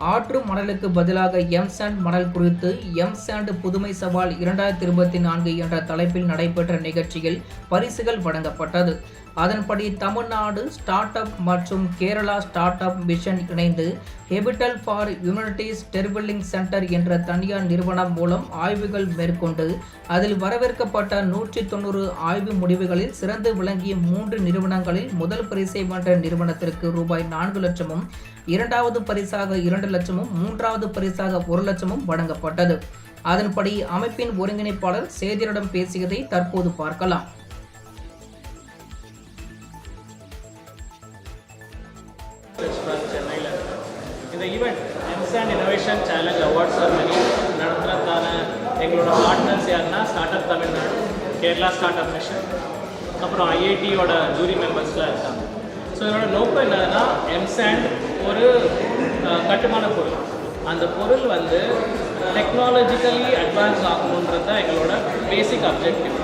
ஆற்று மணலுக்கு பதிலாக M sand மணல் குறித்து எம் சாண்ட் புதுமை சவால் இரண்டாயிரத்தி இருபத்தி நான்கு என்ற தலைப்பில் நடைபெற்ற நிகழ்ச்சியில் பரிசுகள் வழங்கப்பட்டது. அதன்படி தமிழ்நாடு ஸ்டார்ட் அப் மற்றும் கேரளா ஸ்டார்ட் அப் மிஷன் இணைந்து ஹெபிட்டல் ஃபார் யூனிட்டிஸ் டெர்பில்லிங் சென்டர் என்ற தனியார் நிறுவனம் மூலம் ஆய்வுகள் மேற்கொண்டு அதில் வரவேற்கப்பட்ட நூற்றி தொண்ணூறு ஆய்வு முடிவுகளில் சிறந்து விளங்கிய மூன்று நிறுவனங்களில் முதல் பரிசை வென்ற நிறுவனத்திற்கு ரூபாய் நான்கு லட்சமும் இரண்டாவது பரிசாக இரண்டு இரண்டு லட்சமும் மூன்றாவது பரிசாக ஒரு லட்சமும் வழங்கப்பட்டது. அதன்படி அமைப்பின் ஒருங்கிணைப்பாளர் செய்தியரிடம் பேசியதை தற்போது பார்க்கலாம். சென்னையில் இந்த event EMS and innovation challenge awards ceremony நடத்துறதுக்கான எங்களோட பார்ட்னர்ஸ் யாருன்னா start up Tamil Nadu Kerala start up mission அப்புறம் ஐஐடியோட ஜூரி மெம்பர்ஸ்லாம் இருக்காங்க. ஸோ இதோட நோக்கம் என்னதுன்னா அண்ட் ஒரு கட்டுமான பொருள். அந்த பொருள் வந்து டெக்னாலஜிக்கலி அட்வான்ஸ் ஆகணுன்றது தான் எங்களோட பேசிக் அப்ஜெக்டிவ்